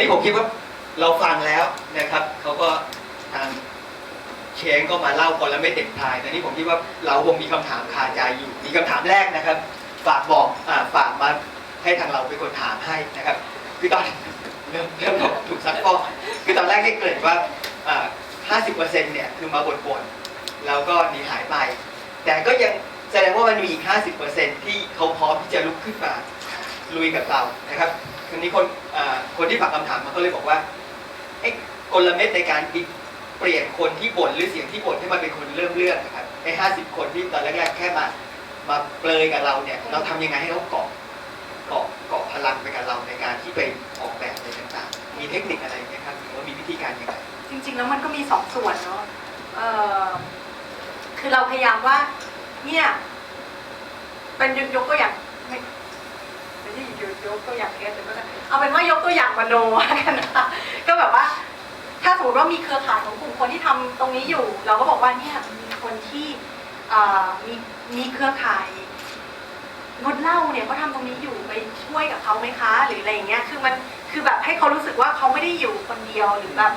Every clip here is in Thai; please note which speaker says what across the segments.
Speaker 1: นี่ผมคิดว่าเราฟังแล้วนะครับเขาก็ทางเชงก็มาเล่าก่อนแลเม็ดเด็กทายแต่นี่ผมคิดว่าเราคงมีคำถามคาใจอยู่ มีคำถามแรกนะครับ ฝากบอกอ่าฝากมาให้ทางเราเป็นคนถามให้นะครับ คือตอนเริ่มเริ่มถูกซักฟอกคือตอนแรกได้เกริ่นว่าอ่า50%เนี่ยคือมาบ่นๆแล้วก็หนีหายไป แต่ก็ยังแสดงว่ามันมีอีก 50%ที่เขาพร้อมที่จะลุกขึ้นมาลุยกับเรานะครับ ทีนี้คนคนที่ฝากคำถามมาก็เลยบอกว่าไอ้กลเม็ดในการเปลี่ยนคนที่บ่นหรือเสียงที่บ่นให้มันเป็นคนเริ่มเรื่องนะครับไอ้50คนที่ตอนแรกๆแค่มามาเปลยกับเราเนี่ย เราทำยังไงให้เขาเกาะเกาะเกาะพลังไปกับเราในการที่ไปออกแบบอะไรต่างๆ มีเทคนิคอะไรไหมครับหรือว่ามีวิธีการยังไง
Speaker 2: จริง ๆ แล้วมันก็มีสองส่วนเนาะคือเราพยายามว่าเนี่ยเป็นยกตัวอย่าง ยกตัวอย่างเคสแต่ก็จะเอาเป็นว่ายกตัวอย่างมโนกันนะก็แบบว่า ถ้าสมมติว่ามีเครือข่ายของกลุ่มคนที่ทำตรงนี้อยู่ เราก็บอกว่าเนี่ยมีคนที่มีมีเครือข่ายงดเหล้าเนี่ยเขาทำตรงนี้อยู่ไปช่วยกับเขาไหมคะ หรืออะไรอย่างเงี้ยคือมันคือแบบให้เขารู้สึกว่าเขาไม่ได้อยู่คนเดียวหรือแบบ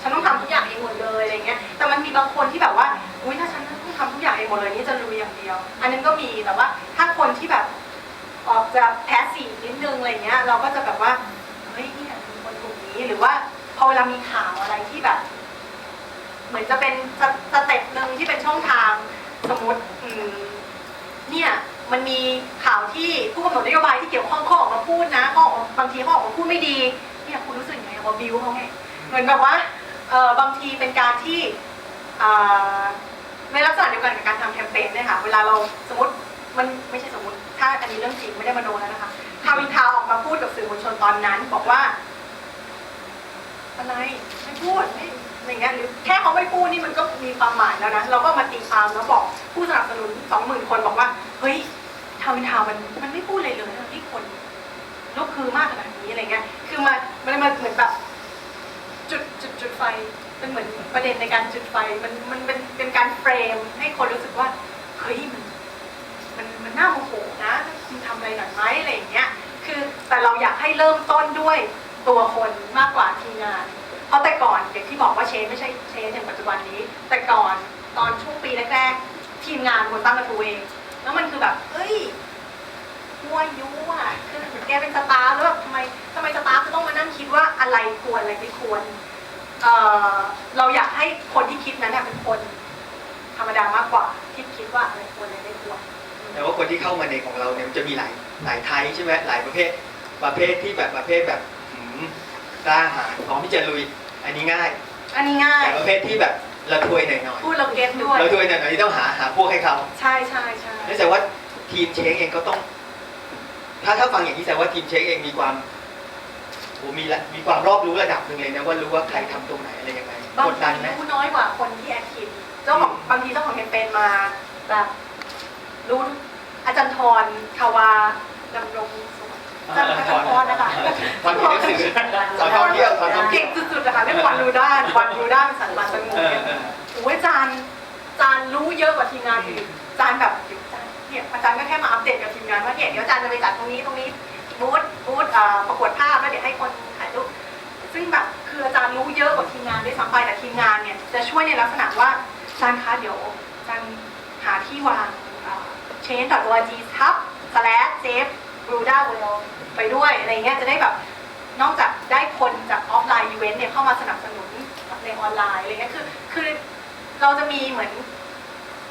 Speaker 2: ฉันต้องทำทุกอย่างเองหมดเลยอะไรเงี้ย แต่มันมีบางคนที่แบบว่า อุ้ยถ้าฉันต้องทำทุกอย่างเองหมดเลยนี่จะลุยอย่างเดียว อันนั้นก็มี แต่ว่าถ้าคนที่แบบ ออกจะแพสซีฟนิดนึงอะไรเงี้ย เราก็จะแบบว่าเฮ้ยเนี่ยมีคนกลุ่มนี้หรือว่าพอเวลามีข่าวอะไรที่แบบ เหมือนจะเป็นสสเต็ปหนึ่งที่เป็นช่องทางสมมติอืมเนี่ยมันมีข่าวที่ผู้กำหนดนโยบายที่เกี่ยวข้องเขาออกมาพูดนะเขาออกมาบางทีเขาออกมาพูดไม่ดีเนี่ยคุณรู้สึกยังไงว่าบิวเขาไงเหมือนแบบว่าเออบางทีเป็นการที่อ่าในลักษณะเดียวกันกับการทำแคมเปญเนี่ยค่ะเวลาเราสมมติ มันไม่ใช่สมมติ ถ้าอันนี้เรื่องจริงไม่ได้มาโดนแล้วนะคะทาวินทาวออกมาพูดกับสื่อมวลชนตอนนั้น บอกว่า อะไรไม่พูดไม่อะไรเงี้ยหรือแค่เขาไม่พูดนี่มันก็มีความหมายแล้วนะเราก็มาตีความแล้วบอกผู้สนับสนุนสองหมื่นคนบอกว่าเฮ้ยทาวินทาวมันมันไม่พูดเลยเลยทั้งที่คนลุกคือมากขนาดนี้อะไรเงี้ย คือมันมันมันเหมือนแบบจุดจุดจุดไฟเป็นเหมือนประเด็นในการจุดไฟมันมันเป็นเป็นการเฟรม ให้คนรู้สึกว่าเฮ้ยม น่าโมโหนะคุณทำอะไรหน่อยไหมอะไรอย่างเงี้ยคือแต่เราอยากให้เริ่มต้นด้วยตัวคนมากกว่าทีมงาน เพราะแต่ก่อนอย่างที่บอกว่าเชนไม่ใช่เชนอย่างปัจจุบันนี้ แต่ก่อนตอนช่วงปีแรกๆทีมงานคนตั้งกระทูเอง แล้วมันคือแบบเอ้ยมัวยุอะคือแกเป็นสตาฟแล้วแบบทำไมทำไมสตาฟจะต้องมานั่งคิดว่าอะไรควรอะไรไม่ควรเเราอยากให้คนที่คิดนั้นเป็นคน
Speaker 1: แต่ว่าคนที่เข้ามาในของเราเนี่ยมันจะมีหลายหลายไทยใช่ไหมหลายประเภทประเภทที่แบบประเภทแบบหืมกล้าหาญพร้อมที่จะลุย อันนี้ง่าย
Speaker 2: อันนี้ง่าย
Speaker 1: แต่ประเภทที่แบบระทวยหน่อยหน่อย
Speaker 2: พูดเราเก็ตด้วย
Speaker 1: ระทวยหน่อยหน่อยที่ต้องหาหาพวกให้เขา
Speaker 2: ใช่ใช่ใช่
Speaker 1: นั่นแสดงว่าทีมเช็คเองก็ต้อง ถ้าถ้าฟังอย่างนี้แสดงว่าทีมเช็คเองมีความโอ้มีละมีความรอบรู้ระดับหนึ่งเลยนะว่ารู้ว่าใครทำตรงไหนอะไรยังไง
Speaker 2: บาง
Speaker 1: กดดัน
Speaker 2: ที
Speaker 1: ไหม
Speaker 2: รู้น้อยกว่าคนที่แอคทีฟเจ้าของบางทีเจ้าของแคมเปญมาแบบ รู้อาจารย์ทรทวาดำรงสวัสดิ์อาจารย์อาจารย์ทรนะคะ
Speaker 1: ตอนเขียนหนังสือสอนท่องเที่ยวสอนท่องเที่
Speaker 2: เก่
Speaker 1: ยว
Speaker 2: งสุดๆนะคะเรื่องวันดูด้านวันดูด้านสันบันสง
Speaker 1: เอบอ
Speaker 2: เนี่ย
Speaker 1: เออ
Speaker 2: โอ้ยอาจารย์อาจารย์รู้เยอะกว่าทีมงานอีกอาจารย์แบบเดี๋ยวอาจารย์เนี่ยอาจารย์ก็แค่มาอัปเดตกับทีมงานว่าเนี่ยเดี๋ยวอาจารย์จะไปจัดตรงนี้ตรงนี้บูธบูธเอ่อประกวดภาพแล้วเดี๋ยวให้คนถ่ายรูปซึ่งแบบคืออาจารย์รู้เยอะกว่าทีมงานด้วยซ้ำไปแต่ทีมงานเนี่ยจะช่วยในลักษณะว่าอาจารย์คะเดี๋ยวอาจารย์หาที่วาง เชน .org ทับ slash save bruda world ไปด้วยอะไรเงี้ยจะได้แบบนอกจากได้คนจากออฟไลน์อีเวนต์เนี่ยเข้ามาสนับสนุนในออนไลน์อะไรเงี้ยคือคือเราจะมีเหมือน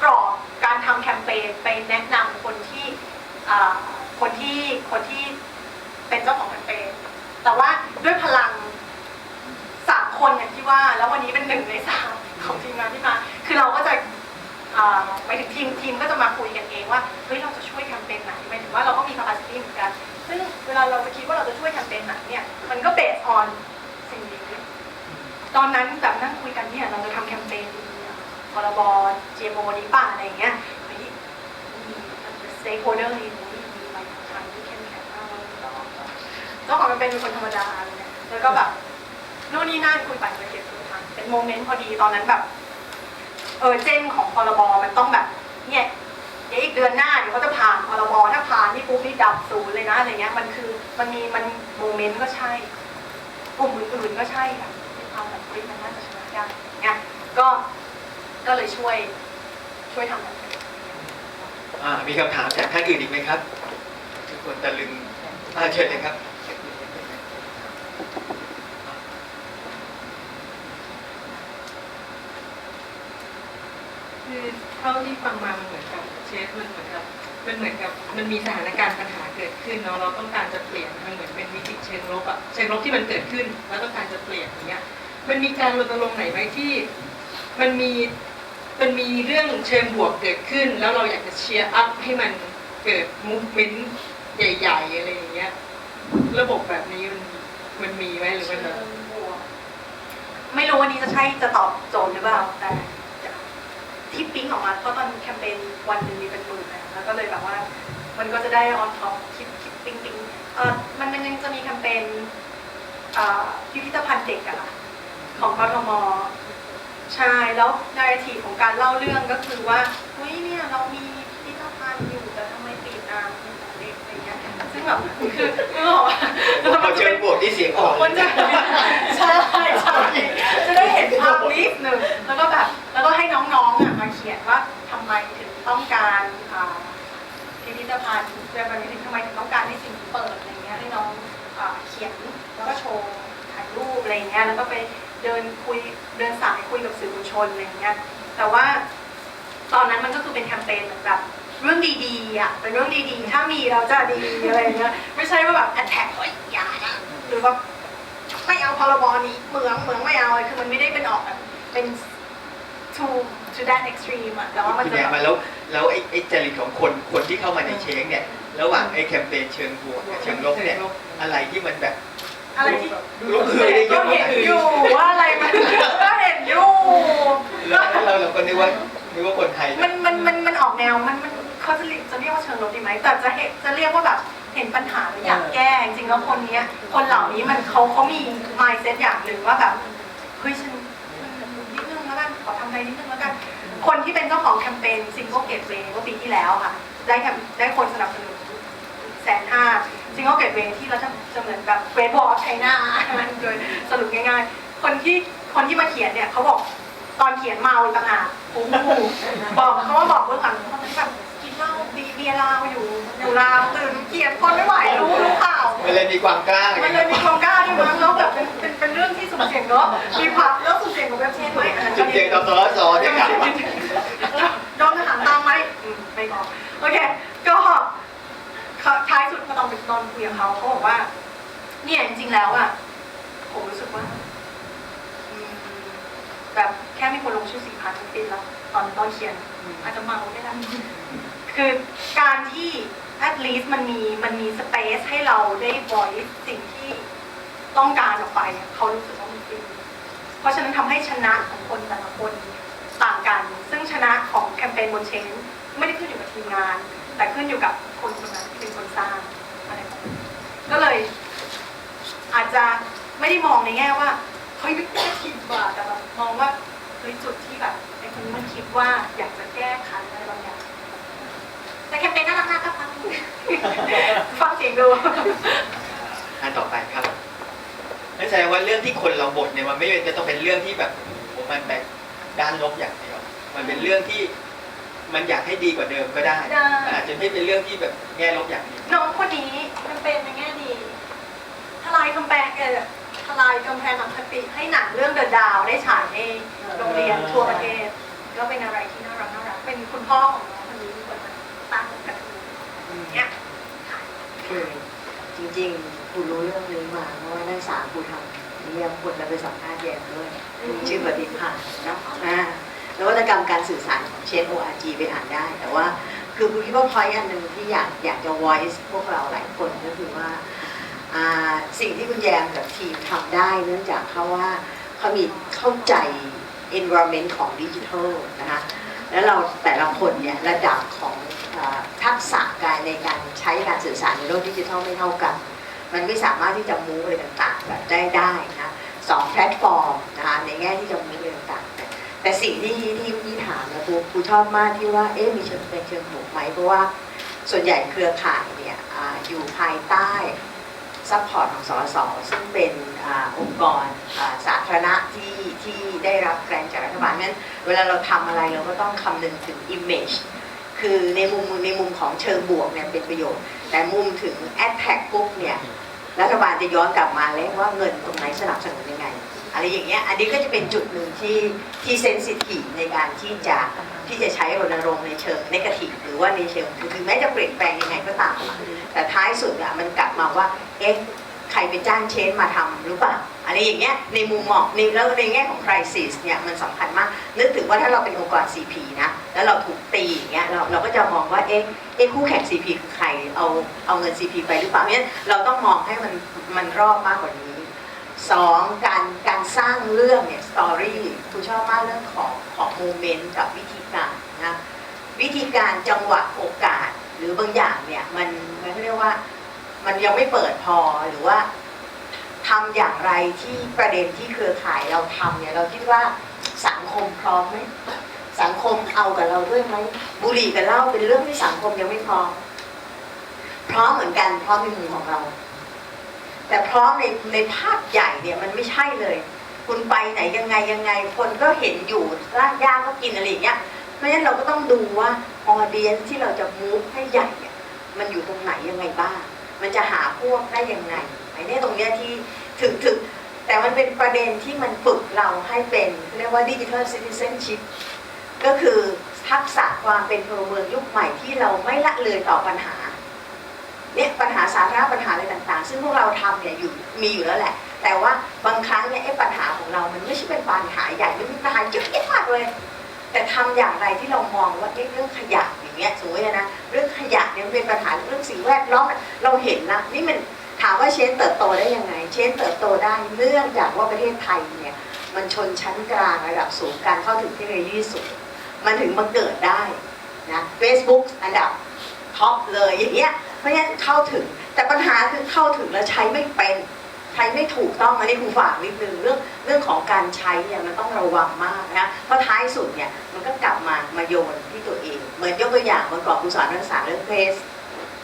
Speaker 2: กรอบการทำแคมเปญไปแนะนำคนที่อ่าคนที่คนที่เป็นเจ้าของแคมเปญแต่ว่าด้วยพลังสามคนอย่างที่ว่า แล้ววันนี้เป็นหนึ่งในสามของทีมงานที่มา คือเราก็จะ หมายถึงทีมทีมก็จะมาคุยกันเองว่าเฮ้ยเราจะช่วยแคมเปญไหนหมายถึงว่าเราก็มี capacity เหมือนกัน ซึ่งเวลาเราจะคิดว่าเราจะช่วยแคมเปญไหนเนี่ยมันก็เบสออนสิ่งนี้ตอนนั้นแบบนั่งคุยกันเนี่ยเราจะทำแคมเปญพรบ GMO ดีป่ะอะไรอย่างเงี้ยเฮ้ยมีสเต็กโฮเดอร์นี่มีมีไปทางที่เข้มแข็งมากเลยเจ้าของแคมเปญเป็นคนธรรมดาเลยนะแล้วก็แบบนู่นนี่นั่นคุยไปคุยเก็บคุยทางเป็นโมเมนต์พอดีตอนนั้นแบบ เออเจนของพรบมันต้องแบบเนี่ยเดี๋ยวอีกเดือนหน้าเดี๋ยวเขาจะผ่านพรบถ้าผ่านนี่ปุ๊บนี่ดับศูนย์เลยนะอะไรเงี้ยมันคือมันมีมันโมเมนต์ก็ใช่กลุ่มอื่นๆก็ใช่ค่ะมีความแบบเฮ้ยมันน่าจะชนะยากเนี่ยก็ก็เลยช่วยช่วยทำแบบนี้
Speaker 1: อ่ามีคำถามจากท่านอื่นอีกไหมครับทุกคนตะลึงอ่าเชิญเลยครับ
Speaker 3: คือเท่าที่ฟังมามันเหมือนกับเชฟมันเหมือนกับมันเหมือนกับมันมีสถานการณ์ปัญหาเกิดขึ้นเนาะเราต้องการจะเปลี่ยนมันเหมือนเป็นวิกฤตเชิงลบอะเชิงลบที่มันเกิดขึ้น แล้วต้องการจะเปลี่ยนอย่างเงี้ย มันมีการรณรงค์ไหนไหมที่ มันมีมันมีเรื่องเชิงบวกเกิดขึ้น แล้วเราอยากจะเชียร์อัพให้มันเกิดมูฟเมนต์ใหญ่ๆอะไรอย่างเงี้ยระบบแบบนี้มันมันมีไหมหรือมันแบบ
Speaker 2: ไม่รู้วันนี้จะใช่จะตอบโจทย์หรือเปล่าแต่ ที่ปิ๊งออกมาเพราะตอนแคมเปญวันหนึ่งมีเป็นหมื่นนะแล้วก็เลยแบบว่ามันก็จะได้ออนท็อปคิดคิดปิ๊งปิ๊งเออมันมันยังจะมีแคมเปญเอ่อพิพิธภัณฑ์เด็กอะค่ะของกทมใช่แล้วนาราทีของการเล่าเรื่องก็คือว่าเฮ้ยเนี่ยเรามี แบบคือคือบอกว่า
Speaker 1: พอเชิญบวกที่เสียงอ่อน
Speaker 2: คนจะใช่ใช่จะได้เห็นภาพนิดหนึ่งแล้วก็แบบแล้วก็ให้น้องๆอะมาเขียนว่าทำไมถึงต้องการอ่าพิพิธภัณฑ์เรื่องแบบนี้ถึงทำไมถึงต้องการให้สิ่งนี้เปิดอะไรเงี้ยให้น้องอ่าเขียนแล้วก็โชว์ถ่ายรูปอะไรเงี้ยแล้วก็ไปเดินคุยเดินสายคุยกับสื่อมวลชนอะไรเงี้ยแต่ว่าตอนนั้นมันก็คือเป็นแคมเปญเหมือนแบบ เรื่องดีๆอะเป็นเรื่องดีๆ ถ้ามีเราจะดีอะไรเงี้ยไม่ใช่ว่าแบบแอดแท็กเฮ้ยอย่านะหรือว่าไม่เอาพรบนี้เมืองเมืองไม่เอาคือมันไม่ได้เป็นออกแบบเป็น to to that extreme อะแต่ว่ามัน
Speaker 1: คุณ
Speaker 2: จะ
Speaker 1: แย
Speaker 2: แบบ
Speaker 1: มาแล้วแล้วไอ้ไอ้จริตของคนคนที่เข้ามาในเชงเนี่ยระหว่างไอ้แคมเปญเชิงบวกกับเชิงลบเนี่ยอะไรที่มันแบบ
Speaker 2: อะไรที่
Speaker 1: ลุกฮือได้เย
Speaker 2: ก็
Speaker 1: อะ
Speaker 2: เห็
Speaker 1: มานก
Speaker 2: อยู่ว่าอะไรมันก็เห็นอยู่
Speaker 1: แล้วเราเราก็นึกว่านึกว่าคนไทย
Speaker 2: มันมันมันมันออกแนวมันมัน เขาจะเรียกจะเรียกว่าเชิงลบดีไหมแต่จะเห็นจะเรียกว่าแบบเห็นปัญหาแล้วอยากแก้จริงๆแล้วคนเนี้ย คนเหล่านี้มันเขาเขามี mindset อย่างหนึ่งว่าแบบเฮ้ยฉันนิดนึงแล้วกันขอทำอะไรนิดนึงแล้วกันคนที่เป็นเจ้าของแคมเปญ Single Gateway เมื่อปีที่แล้วค่ะ ได้แคมได้คนสนับสนุนแสนห้า Single Gateway ที่เราจะจะเหมือนแบบ Great Wall of China โดยสรุปง่ายๆ คนที่คนที่มาเขียนเนี่ยเขาบอกตอนเขียนเมาอีกต่างหากโอ้โหบอกเขาว่าบอกเบื้องหลังเขาแบบกิน เหล้าบีเบียร์ลาวอยู่อยู่ลาวตื่นเขียนคนไม่ไหวรู้รู้ข่าว
Speaker 1: มันเลยมีความกล้า
Speaker 2: มันเลยมีความกล้าด้วยมั้งแล้วแบบเป็นเป็นเป็นเรื่องที่สุ่มเสี่ยงเนาะมีความแล้วสุ่มเสี่ยงกับเว็บเชนไหมอันนั้น
Speaker 1: จุ
Speaker 2: ก็
Speaker 1: ดเด่นต่อสอสอเนี่ยครับ
Speaker 2: โดนทหารตามไหมอืมไม่บอกโอเค ก็ท้ายสุดพอตอนไปตอนคุยกับเขาเขาบอกว่า เนี่ยจริงๆแล้วอะผมรู้สึกว่าอืมแบบแค่มีคนลงชื่อสี่พันปิดแล้วตอนตอนเขียนอาจจะเมาได้แล้ว คือการที่ at least มันมีมันมี space ให้เราได้ voice สิ่งที่ต้องการออกไปเขารู้สึกว่ามันฟินเพราะฉะนั้นทำให้ชนะของคนแต่ละคนต่างกัน ซึ่งชนะของแคมเปญบนเชนไม่ได้ขึ้นอยู่กับทีมงาน แต่ขึ้นอยู่กับคนคนนั้นที่เป็นคนสร้างอะไรก็เลย อาจจะไม่ได้มองในแง่ว่าเฮ้ยไม่ได้คิดว่าแต่แบบมองว่าเฮ้ยจุดที่แบบไอ้คนนี้มันคิดว่าอยากจะแก้ไขอะไรบางอย่าง แต่แคมเปญน่ารักน่าก็ฟังฟังเสียงดู
Speaker 1: อันต่อไปครับนั่นแสดงว่าเรื่องที่คนเราบ่นเนี่ยมันไม่ได้จะต้องเป็นเรื่องที่แบบโอ้โหมันแบบด้านลบอย่างเดียวมันเป็นเรื่องที่มันอยากให้ดีกว่าเดิมก็ได้
Speaker 2: ได้
Speaker 1: มันอาจจะไม่เป็นเรื่องที่แบบแง่ลบอย่างเดียว
Speaker 2: น้องคนนี้แคมเปญในแง่ดีทลายกำแพงเออทลายกำแพงอคติให้หนังเรื่องเดอะดาวได้ฉายในโรงเรียนทั่วประเทศ ก็เป็นอะไรที่น่ารักน่ารักเป็นคุณพ่อของ ตั้งกระทู้เนี่ย
Speaker 4: คือจริงๆคุณรู้เรื่องนี้มาเพราะว่านักศึกษาคุณทำนิยามคนแล้วไปสัมภาษณ์แยมด้วยชื่อปฏิภาณเนาะอ่านวัตกรรมการสื่อสารของเชน ORG ไปอ่านได้ แต่ว่าคือคุณคิดว่าพอยอันหนึ่งที่อยากอยากจะ voice พวกเราหลายคนก็คือว่าอ่าสิ่งที่คุณแยมกับทีมทำได้เนื่องจากเขาว่าเขามีเข้าใจ environment ของดิจิทัลนะคะแล้วเราแต่ละคนเนี่ยระดับของเออ ทักษะการในการใช้การสื่อสารในโลกดิจิทัลไม่เท่ากัน มันไม่สามารถที่จะมูฟอะไรต่างๆแบบได้ได้นะสองแพลตฟอร์มนะคะในแง่ที่จะมูฟอะไรต่างๆ แต่สิ่งที่ที่พี่ถามนะครูครูชอบมากที่ว่าเอ๊ะมีเชิงเป็นเชิงบวกไหมเพราะว่าส่วนใหญ่เครือข่ายเนี่ยออยู่ภายใต้ซัพพอร์ตของสสซึ่งเป็นอองค์กรสาธารณะที่ที่ได้รับแรงจากรัฐบาลนั้น เวลาเราทำอะไรเราก็ต้องคำนึงถึง image คือในมุมในมุมของเชิงบวกเนี่ยเป็นประโยชน์ แต่มุมถึง attack ปุ๊บเนี่ยรัฐบาลจะย้อนกลับมาแล้วว่าเงินตรงไหนสนับสนุนยังไงอะไรอย่างเงี้ยอันนี้ก็จะเป็นจุดหนึ่งที่ที่เซนซิทีฟในการที่จะที่จะใช้รณรงค์ในเชิงนกาทีฟหรือว่าในเชิงคือถึงแม้จะเปลี่ยนแปลงยังไงก็ตาม แต่ท้ายสุดอะมันกลับมาว่าเอ๊ะ รไปจ้างเชนมาทำหรือเปล่าอะไรอย่างเงี้ยในมุมมองในแล้วในแง่ของ crisis เนี่ยมันสำคัญมาก นึกถึงว่าถ้าเราเป็นองค์กร CP นะแล้วเราถูกตีอย่างเงี้ยเราเราก็จะมองว่าเอ๊ะเอ๊ะคู่แข่ง CP คือใครเอาเอาเงิน CP ไปหรือเปล่าเพราะฉะนั้นเราต้องมองให้มันมันรอบมากกว่านี้สองการการสร้างเรื่องเนี่ยสตอรี่คุณชอบมากเรื่องของของโมเมนต์กับวิธีการนะวิธีการจังหวะโอกาสหรือบางอย่างเนี่ยมันมันเรียกว่า มันยังไม่เปิดพอหรือว่าทำอย่างไรที่ประเด็นที่เครือข่ายเราทำเนี่ยเราคิดว่าสังคมพร้อมไหมสังคมเอากับเราด้วยไหมบุหรี่กับเหล้าเป็นเรื่องที่สังคมยังไม่พร้อมพร้อมเหมือนกันพร้อมในมุมของเรา แต่พร้อมในในภาพใหญ่เนี่ยมันไม่ใช่เลย คุณไปไหนยังไงยังไง คนก็เห็นอยู่ร้านย่างก็กินอะไรอย่างเงี้ยเพราะฉะนั้นเราก็ต้องดูว่าออเดียนที่เราจะมูฟให้ใหญ่เนี่ยมันอยู่ตรงไหนยังไงบ้าง มันจะหาพวกได้ยังไงไอ้เนี่ยตรงเนี้ยที่ถึงถึงแต่มันเป็นประเด็นที่มันฝึกเราให้เป็นเรียกว่าดิจิทัลซิติเซนชิพก็คือทักษะความเป็นพลเมืองยุคใหม่ที่เราไม่ละเลยต่อปัญหาเนี่ยปัญหาสาธารณะปัญหาอะไรต่างๆ ซึ่งพวกเราทำเนี่ยอยู่มีอยู่แล้วแหละ แต่ว่าบางครั้งเนี่ยไอ้ปัญหาของเรา มันไม่ใช่เป็นปัญหาใหญ่มันเป็นปัญหาเยอะแยะมากเลย แต่ทำอย่างไรที่เรามองว่าเอ๊ะเรื่องขยะ อย่างเงี้ยสมมตินะเรื่องขยะเนี่ยเป็นปัญหาเรื่องสิ่งแวดล้อมเราเห็นนะนี่มันถามว่าเชนเติบโตได้ยังไง เชนเติบโตได้เนื่องจากว่าประเทศไทยเนี่ยมันชนชั้นกลางระดับสูงการเข้าถึงเทคโนโลยีสูงมันถึงมาเกิดได้นะ Facebook อันดับท็อปเลยอย่างเงี้ยเพราะฉะนั้นเข้าถึงแต่ปัญหาคือเข้าถึงแล้วใช้ไม่เป็น ใช้ไม่ถูกต้องอันนี้ครูฝากนิดนึงเรื่องเรื่องของการใช้เนี่ยมันต้องระวังมากนะเพราะท้ายสุดเนี่ยมันก็กลับมามาโยนที่ตัวเอง เหมือนยกตัวอย่างเมื่อก่อนครูสอนนักศึกษาเรื่องเพส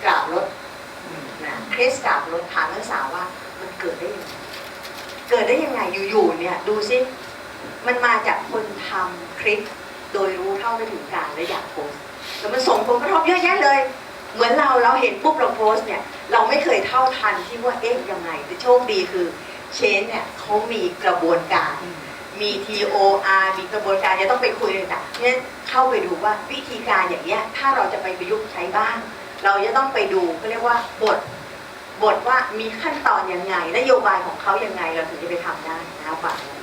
Speaker 4: กราบรถนะเพสกราบรถถามนักศึกษาว่ามันเกิดได้ยังไงเกิดได้ยังไงอยู่ๆเนี่ยดูซิมันมาจากคนทำคลิปโดยรู้เท่าไม่ถึงการและอยากโพสแล้วมันส่งผลกระทบเยอะแยะเลย เหมือนเราเราเห็นปุ๊บเราโพสต์เนี่ยเราไม่เคยเท่าทันที่ว่าเอ๊ะยังไงแต่โชคดีคือเชนเนี่ยเขามีกระบวนการ มี TOR มีกระบวนการจะต้องไปคุยเลยต่างๆเพราะฉะนั้นเข้าไปดูว่าวิธีการอย่างเนี้ยถ้าเราจะไปประยุกต์ใช้บ้าง เราจะต้องไปดูเขาเรียกว่าบทบทว่ามีขั้นตอนยังไงนโยบายของเขายังไงเราถึงจะไปทำได้นะคะฝากไว้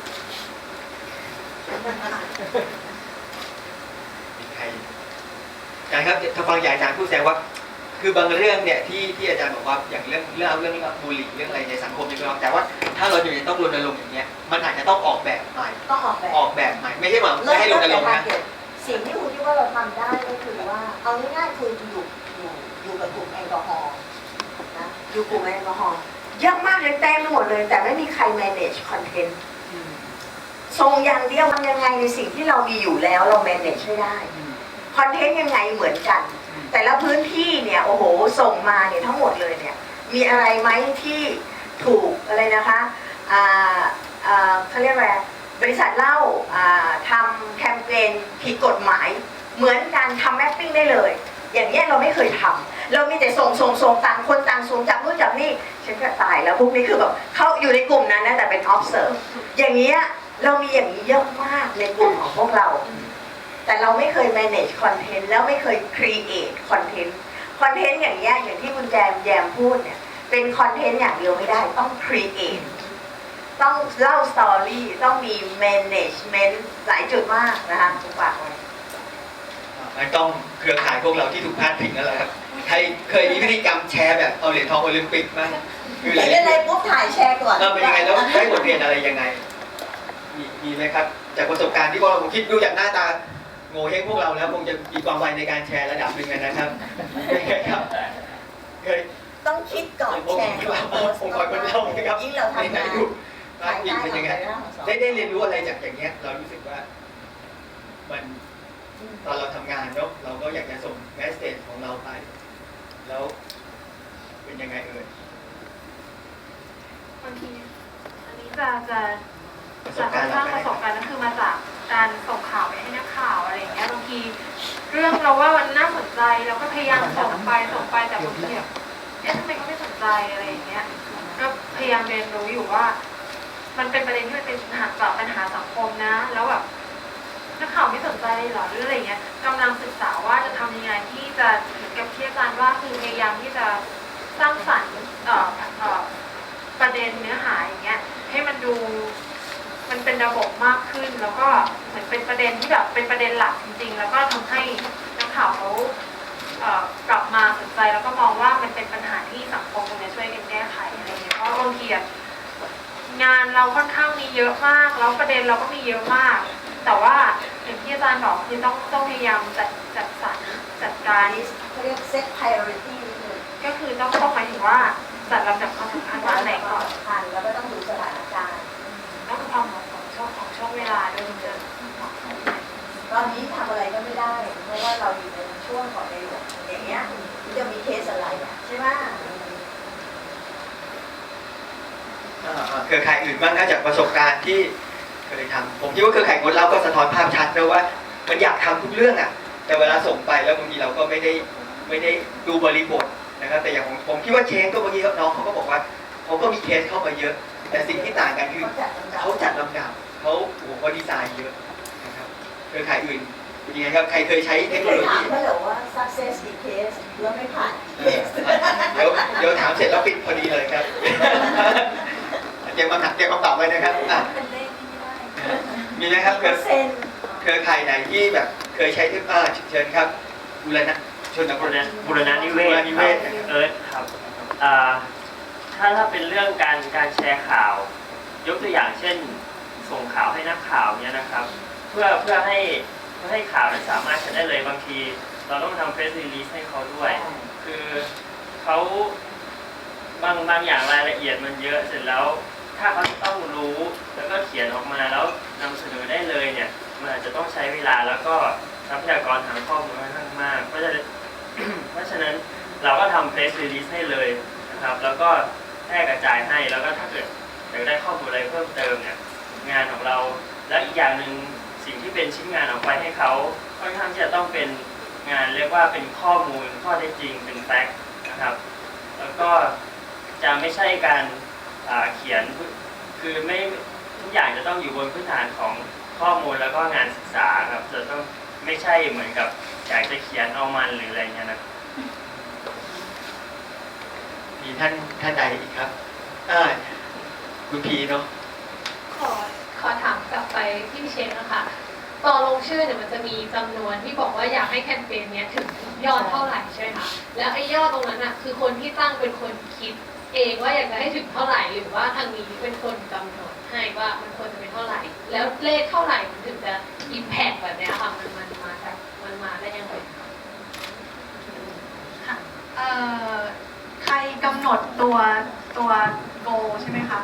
Speaker 1: มีใคร อาจารย์ครับถ้าฟังอย่างอาจารย์พูดแสดงว่า คือบางเรื่องเนี่ยที่ที่อาจารย์บอกว่าอย่างเรื่องเรื่องเรื่องบุหรี่เรื่องอะไรในสังคมยังไม่ต้องแต่ว่าถ้าเราอยู่ในต้องรณรงค์อย่างเงี้ยมันอาจจะต้องออกแบบใหม่
Speaker 4: ต้องออกแบบ
Speaker 1: ออกแบบใหม่ไม่ใช่หวัง
Speaker 4: เริ่ม
Speaker 1: ไม่ให้ร
Speaker 4: ต้น
Speaker 1: ณร
Speaker 4: จาก
Speaker 1: งค์
Speaker 4: การ
Speaker 1: นะ
Speaker 4: เก็บสิ่งที่คุณคิดว่าเราทำได้ก็คือว่าเอาง่ายๆคืออยู่อยู่อยู่กับกลุ่มแอลกอฮอล์นะอยู่กลุ่มแอลกอฮอล์เยอะมากเลยเต็มไปหมดเลย แต่ไม่มีใคร manage content ส่งอย่างเดียวทำยังไงในสิ่งที่เรามีอยู่แล้วเรา manage ไม่ได้ คอนเทนต์ยังไงเหมือนกัน แต่ละพื้นที่เนี่ยโอ้โหส่งมาเนี่ยทั้งหมดเลยเนี่ยมีอะไรไหมที่ถูกอะไรนะคะอ่าอ่าเขาเรียกอะไรบริษัทเหล้าอ่าทำแคมเปญผิดกฎหมาย เหมือนการทำแมปปิ้งได้เลย อย่างเงี้ยเราไม่เคยทำเรามีแต่ส่งส่งส่งต่างคนต่างส่งจับนู่นจับนี่ฉันก็ตายแล้วพวกนี้คือแบบเขาอยู่ในกลุ่มนั้นนะแต่เป็น observe อย่างเงี้ยเรามีอย่างนี้เยอะมากในกลุ่มของพวกเรา แต่เราไม่เคย manage content แล้วไม่เคย create content content อย่างเงี้ยอย่างที่คุณแจมแยมพูดเนี่ยเป็น content อย่างเดียวไม่ได้ต้อง create ต้องเล่า story ต้องมี management หลายจุดมากนะคะคุณฝากไว้
Speaker 1: มันต้องเครือข่ายพวกเราที่ถูกพาดพิงนั่นแหละครับใครเคยมีพิธีกรรมแชร์แบบเอาเหรียญทองโอลิมปิกมั้ยคืออะไร
Speaker 4: เล่นอะไรปุ๊บถ่ายแชร์ก่อน
Speaker 1: เราเป็นยังไงแล้วได้บทเรียนอะไรยังไง มีมีไหมครับ จากประสบการณ์ที่พวกเราผมคิดดูจากหน้าตา โง่เฮงพวกเราแล้วคงจะมีความไวในการแชร์ระดับหนึ่งนะครับครับเคย
Speaker 4: ต้องคิดก่อนแชร์ก่อนโพสต์
Speaker 1: ผมขอคนเล่านะครับ
Speaker 4: ยิ่งเราทำงาน
Speaker 1: ดู
Speaker 4: ภาย
Speaker 1: พิง
Speaker 4: ใต้
Speaker 1: เป็นยังไง
Speaker 4: ของ
Speaker 1: ได้ได้เรียนรู้อะไรจากอย่างเงี้ย เรารู้สึกว่า มันตอนเราทำงานเนาะเราก็อยากจะส่งแมสเซจของเราไป แล้วเป็นยังไงเอ่ย
Speaker 2: บางทีอันนี้จะจะ
Speaker 1: ประส
Speaker 2: จา
Speaker 1: บ
Speaker 2: ก
Speaker 1: การณ์
Speaker 2: สร้าง
Speaker 1: เรา
Speaker 2: ประสบ
Speaker 1: ได้
Speaker 2: การณ์ก็คือมาจาก การส่งข่าวไปให้นักข่าวอะไรอย่างเงี้ยบางทีเรื่องเราว่ามันน่าสนใจเราก็พยายามส่งไปส่งไปแต่บางทีแบบเอ๊ะทำไมเขาไม่สนใจอะไรอย่างเงี้ยก็พยายามเรียนรู้อยู่ว่า มันเป็นประเด็นที่มันเป็นปัญหาแบบปัญหาสังคมนะ แล้วแบบนักข่าวไม่สนใจหรอหรืออะไรเงี้ยกำลังศึกษาว่าจะทำยังไงที่จะเหมือนกับที่อาจารย์ว่าคือพยายามที่จะสร้างสรรค์เอ่อเอ่อประเด็นเนื้อหาอย่างเงี้ยให้มันดู มันเป็นระบบมากขึ้น แล้วก็เหมือนเป็นประเด็นที่แบบเป็นประเด็นหลักจริง ๆ แล้วก็ทำให้นักข่าวเขาเอ่อกลับมาสนใจแล้วก็มองว่ามันเป็นปัญหาที่สังคมควรจะช่วยกันแก้ไขอะไรอย่างเงี้ยเพราะบางทีอะงานเราค่อนข้างมีเยอะมากแล้วประเด็นเราก็มีเยอะมาก แต่ว่าอย่างที่อาจารย์บอกคือต้องต้องพยายามจัดจัดสรรจัดการ
Speaker 4: เขาเรียก set priority นิดนึง
Speaker 2: ก็คือต้องต้องหมายถึงว่าจัดลำดับความสำคัญว่าอันไหนก่อน
Speaker 4: สำคัญแล้วก็ต้องดูสถานการณ์
Speaker 2: ต้องดูความเหมาะสม ช่วงเวลาด้วยมันจะ
Speaker 4: ตอนนี้ทำอะไรก็ไม่ได้ เพราะว่าเราอยู่ในช่วงของในหลวงอย่างเงี้ยมันจะมีเคสอะไรอะใช่ไหม
Speaker 1: อ่าๆเครือข่ายอื่นบ้างนะจากประสบการณ์ที่เคยทำผมคิดว่าเครือข่ายงเหล้าก็สะท้อนภาพชัดนะว่า มันอยากทำทุกเรื่องอะ แต่เวลาส่งไปแล้วบางทีเราก็ไม่ได้ไม่ได้ดูบริบทนะครับแต่อย่างผมผมคิดว่าเชงก็เมื่อกี้น้องเขาก็บอกว่าเขาก็มีเคสเข้ามาเยอะ แต่สิ่งที่ต่างกันคือ
Speaker 4: เขาจัดลำดับ
Speaker 1: เขาจัดลำดับเขาโอ้โหเขาดีไซน์เยอะนะครับเครือข่ายอื่นเป็นยังไงครับ ใครเคยใช้เทคโน
Speaker 4: เคย
Speaker 1: โล
Speaker 4: ถาม
Speaker 1: ยี
Speaker 4: เขาเหรอว่า success กี่เคสแล้วไม่ผ่านกี่
Speaker 1: เอ
Speaker 4: เค
Speaker 1: อ
Speaker 4: ส
Speaker 1: เดี๋ยวเดี๋ยวถามเสร็จแล้วปิดพอดีเลยครับ เตรียมคำถามเตรียมคำตอบไว้นะครับอะ
Speaker 2: เป็นเลขที่ไม่ได้
Speaker 1: มีไหมครับ
Speaker 4: เป
Speaker 1: เครือ
Speaker 4: อร์เซ็นต์
Speaker 1: เครือข่ายไหนที่แบบเคยใช้เทคอ่าเชิญครับบุรณะชนบ
Speaker 5: บุ
Speaker 1: ท
Speaker 5: รณะ บุรณะนิเวศ
Speaker 1: บุรณะนิ
Speaker 5: ค
Speaker 1: เว
Speaker 5: รับ
Speaker 1: ศนะครับ
Speaker 5: เอิร์ธครับอ่าถ้าถ้าเป็นเรื่องการการแชร์ข่าว ยกตัวอย่างเช่น ส่งข่าวให้นักข่าวเนี่ยนะครับ เพื่อเพื่อให้เพื่อให้ข่าวนั้นสามารถใช้ได้เลยบางที เราต้องทำเฟซรีลีสให้เขาด้วย คือเขาบางบางอย่างรายละเอียดมันเยอะเสร็จแล้ว ถ้าเขาต้องรู้แล้วก็เขียนออกมาแล้วนำเสนอได้เลยเนี่ยมันอาจจะต้องใช้เวลาแล้วก็ทรัพยากรทางข้อมูลค่อนข้างมากเพราะฉะนั้น เพราะฉะนั้นเราก็ทำ press release ให้เลยนะครับ แล้วก็แพร่กระจายให้แล้วก็ถ้าเกิดอยากได้ข้อมูลอะไรเพิ่มเติมเนี่ย งานของเรา แล้วอีกอย่างหนึ่งสิ่งที่เป็นชิ้นงานออกไปให้เขาค่อนข้างที่จะต้องเป็นงานเรียกว่าเป็นข้อมูลข้อเท็จจริงเป็นแฟกต์นะครับ แล้วก็จะไม่ใช่การอ่าเขียนคือไม่ทุกอย่างจะต้องอยู่บนพื้นฐานของข้อมูลแล้วก็งานศึกษาครับจะต้องไม่ใช่เหมือนกับอยากจะเขียนเอามันหรืออะไรเงี้ยนะครับ
Speaker 1: มีท่านท่านใดอีกครับอ่าคุณพีเนาะ
Speaker 6: ขอ ขอถามกลับไปที่เชฟนะคะตอนลงชื่อเนี่ยมันจะมีจำนวนที่บอกว่าอยากให้แคมเปญเนี้ยถึงยอดเท่าไหร่ใช่ไหมคะแล้วไอ้ยอดตรงนั้นอะคือคนที่ตั้งเป็นคนคิด เองว่าอยากจะให้ถึงเท่าไหร่หรือว่าทางนี้เป็นคนกำหนดให้ว่ามันควรจะเป็นเท่าไหร่ แล้วเลขเท่าไหร่มันถึงจะอิมแพกแบบเนี้ยค่ะมันมันมาจากมันมาได้ยังไงคะ
Speaker 2: ค่ะเอ่อใครกำหนดตัวตัวโกใช่ไหมคะ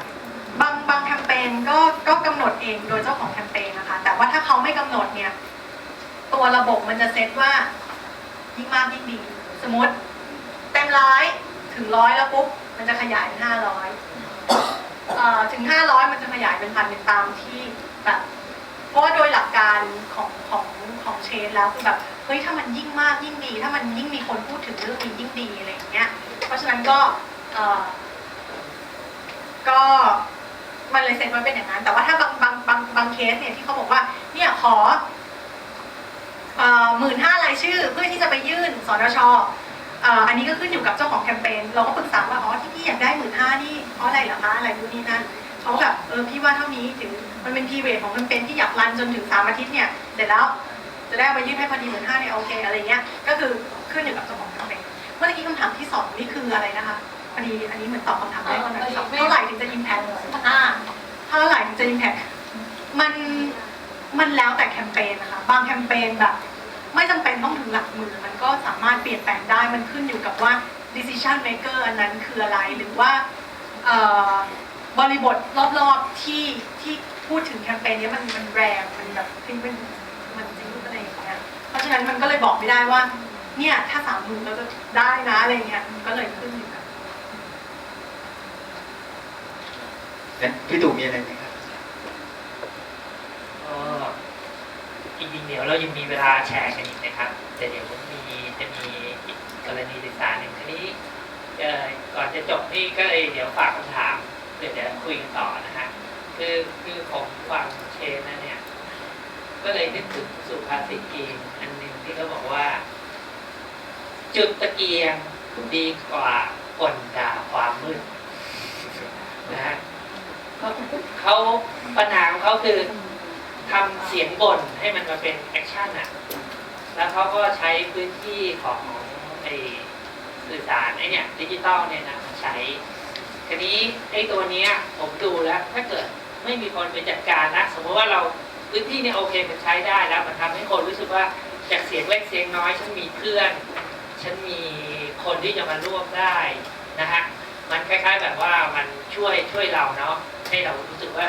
Speaker 2: บางบางแคมเปญก็ก็กำหนดเองโดยเจ้าของแคมเปญนะคะ แต่ว่าถ้าเขาไม่กำหนดเนี่ย ตัวระบบมันจะเซตว่ายิ่งมากยิ่งดี สมมติเต็มร้อยถึงร้อยแล้วปุ๊บมันจะขยายเป็นห้าร้อยถึงห้าร้อยมันจะขยายเป็นพันเป็นตามที่แบบเพราะว่าโดยหลักการของของของเชนแล้วคือแบบเฮ้ยถ้ามันยิ่งมากยิ่งดี ถ้ามันยิ่งมีคนพูดถึงเรื่องนี้ยิ่งดีอะไรอย่างเงี้ย เพราะฉะนั้นก็เออก็ มันเลยเซ็นไว้เป็นอย่างนั้น แต่ว่าถ้าบางบางบางบางเคสเนี่ยที่เขาบอกว่า เนี่ยขอหมื่นห้ารายชื่อเพื่อที่จะไปยื่นสนชอ่ออันนี้ก็ขึ้นอยู่กับเจ้าของแคมเปญเราก็ปรึกษาว่าอ๋อที่พี่อยากได้หมื่นห้านี่เพราะอะไรเหรอคะอะไรนู่นนี่นั่นเขาแบบเออพี่ว่าเท่านี้ถึงมันเป็นพีเวทของแคมเปญที่อยากรันจนถึงสามอาทิตย์เนี่ยเสร็จแล้วจะได้ไปยื่นให้พอดีหมื่นห้าเนี่ยโอเคอะไรเงี้ยก็คือขึ้นอยู่กับเจ้าของแคมเปญเมื่อกี้คำถามที่สองนี่คืออะไรนะคะ พอดีอันนี้เหมือนตอบคำถามแรกแล้วนะเท่าไหร่ถึงจะอิมแพคอ่าเท่าไหร่ถึงจะอิมแพคมันมันแล้วแต่แคมเปญนะคะบางแคมเปญแบบ ไม่จำเป็นต้องถึงหลักหมื่นมันก็สามารถเปลี่ยนแปลงได้มันขึ้นอยู่กับว่า decision maker อันนั้นคืออะไรหรือว่าเอ่อบริบทรอบๆที่ที่พูดถึงแคมเปญนี้มันมันแรงมันแบบมันมันมันจริงฉะนั้นมันก็เลยบอกไม่ได้ว่า เนี่ยถ้าสามหมื่นเราจะได้นะอะไรเงี้ยก็เลยขึ้นอยู่กับ
Speaker 1: งั้นพี่ตู่มีอะไรไหมครับ
Speaker 7: ก็จริงๆเดี๋ยวเรายังมีเวลาแชร์กันอีกนะครับ แต่เดี๋ยวมีจะมีอีกกรณีศึกษาหนึ่งทีนี้เอ่อก่อนจะจบนี่ก็เลยเดี๋ยวฝากคำถามเดี๋ยวจะคุยกันต่อนะฮะคือคือผมฟังเชนนะเนี่ย ก็เลยนึกถึงสุภาษิตจีนอันหนึ่งที่เขาบอกว่า จุดตะเกียงดีกว่าก่นด่าความมืดนะฮะ เขาปัญหาของเขาคือทำเสียงบ่นให้มันมาเป็นแอคชั่นอะ แล้วเขาก็ใช้พื้นที่ของไอสื่อสารไอเนี่ยดิจิตอลเนี่ยนะใช้ ทีนี้ไอตัวเนี้ยผมดูแล้ว ถ้าเกิดไม่มีคนไปจัดการนะ สมมติว่าเราพื้นที่เนี่ยโอเคมันใช้ได้แล้ว มันทำให้คนรู้สึกว่าจากเสียงเล็กเสียงน้อยฉันมีเพื่อน ฉันมีคนที่จะมาร่วมได้นะฮะ มันคล้าย ๆ แบบว่ามันช่วยช่วยเราเนาะ ให้เรารู้สึกว่า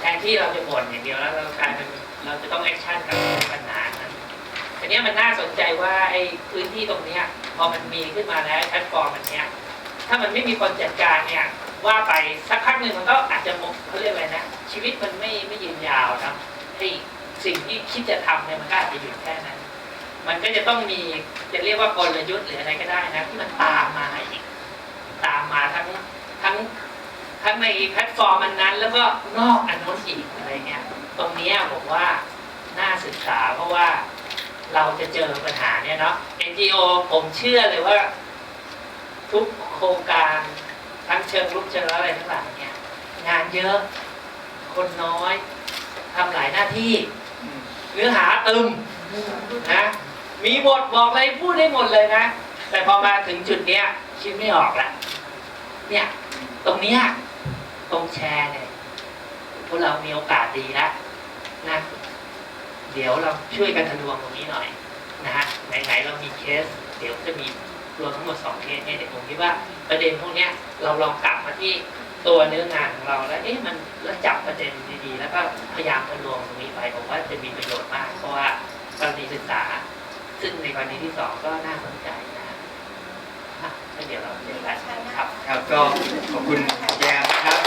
Speaker 7: แทนที่เราจะบ่นอย่างเดียวแล้วเรากลายเป็นเราจะต้องแอคชั่นกับปัญหานั้นทีเนี้ยมันน่าสนใจว่าไอ้พื้นที่ตรงเนี้ยพอมันมีขึ้นมาแล้วแพลตฟอร์มมันเนี้ยถ้ามันไม่มีคนจัดการเนี่ยว่าไปสักพักหนึ่งมันก็อาจจะหมดเขาเรียกอะไรนะ ชีวิตมันไม่ไม่ยืนยาวนะไอ้สิ่งที่คิดจะทำเนี่ยมันก็อาจจะหยุดแค่นั้น มันก็จะต้องมีจะเรียกว่ากลยุทธ์หรืออะไรก็ได้นะที่มันตามมาอีกตามมาทั้งทั้ง ทั้งในแพลตฟอร์มอันนั้น แล้วก็นอกอันนู้นอีกอะไรเงี้ยตรงนี้ผมว่าน่าศึกษาเพราะว่าเราจะเจอปัญหาเนี่ยเนาะ NGO ผมเชื่อเลยว่า ทุกโครงการทั้งเชิงลุกเชิงอะไรทั้งหลายเนี่ย งานเยอะคนน้อยทำหลายหน้าที่ เนื้อหาตึมนะมีบทบอกอะไรพูดได้หมดเลยนะ แต่พอมาถึงจุดเนี้ยคิดไม่ออกละเนี่ย ตรงเนี้ย รงแชร์เนี่ยพวกเรามีโอกาสดีแล้วนะเดี๋ยวเราช่วยกันทะลวงตรงนี้หน่อยนะฮะไหนๆเรามีเคส เดี๋ยวจะมีรวมทั้งหมดสองเคสเนี่ยเดี๋ยวผมคิดว่าประเด็นพวกเนี้ยเราลองกลับมาที่ตัวเนื้องานของเราแล้วเอ๊ะมันแล้วจับประเด็นดีๆ แล้วก็พยายามทะลวงตรงนี้ไปผมว่าจะมีประโยชน์มาก เพราะว่ากรณีศึกษา ซึ่งในกรณีที่สองก็น่าสนใจนะฮะอะแล้วเดี๋ยวเราเจอกันครับ
Speaker 1: ครับก็ขอบคุณแยมนะครับ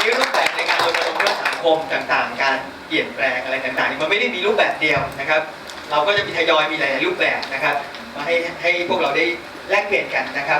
Speaker 1: นี่รูปแบบในการรณรง ค์เรื่องสังคมต่างๆ การเปลี่ยนแปลงอะไรต่างๆมันไม่ได้มีรูปแบบเดียวนะครับ เราก็จะมีทยอยมีหลายๆรูปแบบนะครับมาให้ให้พวกเราได้แลกเปลี่ยนกันนะครับ